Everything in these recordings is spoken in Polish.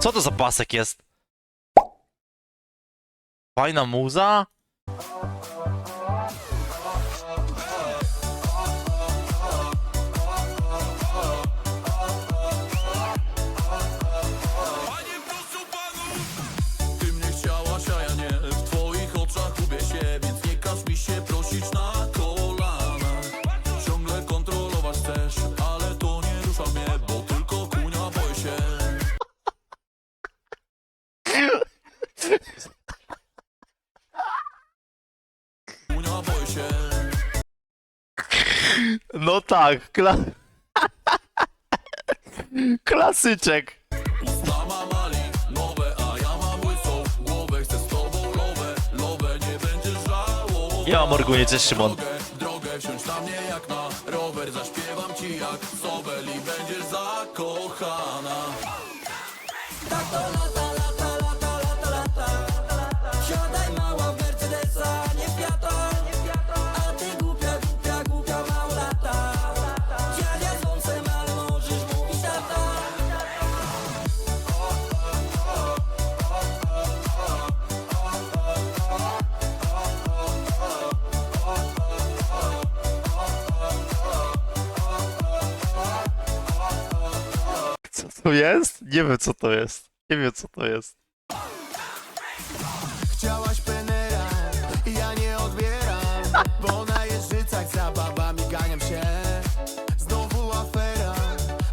Co to za pasek jest? Fajna muza? Ty mnie chciałaś, a ja nie W twoich oczach gubię się Więc nie każ mi się prosić na No tak, kla... Klasyczek. Ja mam łysą Głowę chcę z tobą lowę Lowę nie będziesz żałował Ja mam Morgunie, cześć Szymon. drogę, wsiądź na mnie jak na rower Zaśpiewam ci jak Sobel i będziesz zakochana Siadaj To jest? Nie wiem co to jest. Nie wiem co to jest. Chciałaś penera i ja nie odbieram Bo na jeżycach za babami ganiam się Znowu afera,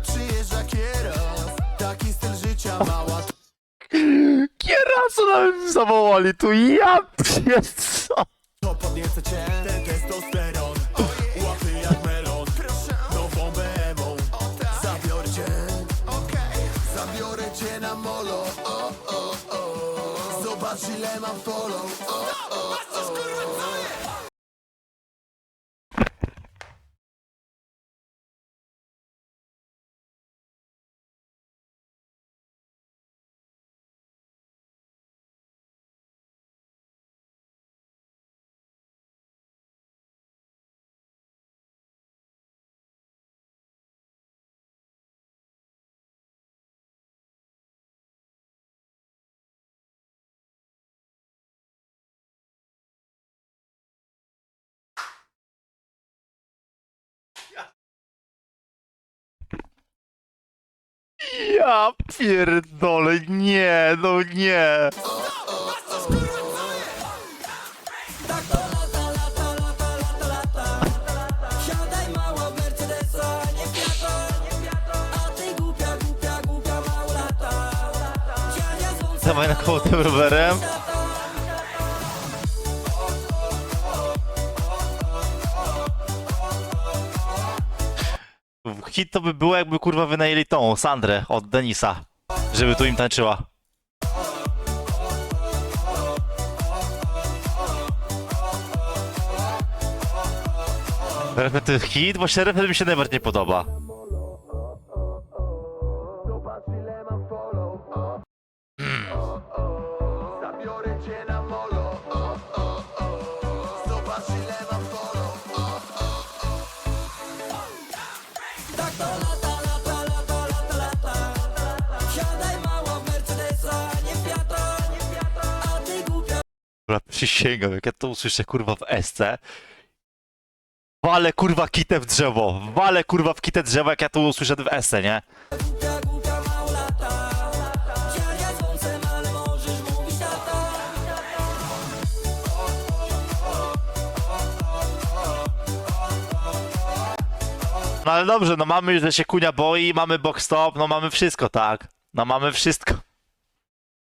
przyjeżdża kierow Taki styl życia mała Kierasu nawet zawołali tu, ja pies, co? To podnieca cię, ten testosteron zabiorę cię na molo o, o, o. Zobacz ile mam follow o, o, o. głupia małolata Dziadzia z wąsem, Dawaj na koło tym rowerem. Hit to by było jakby kurwa wynajęli tą, Sandrę od Denisa, żeby tu im tańczyła. Refet to jest hit, się refet mi się najbardziej podoba. Zabiorę cię na molo. Zobacz ile przysięgam, jak ja to usłyszę kurwa w SC. Wale kurwa kitę w drzewo, wale kurwa w kitę drzewo, jak ja to usłyszę w SC, nie? No ale dobrze, no mamy, że się kunia boi, mamy box stop, no mamy wszystko, tak? No mamy wszystko.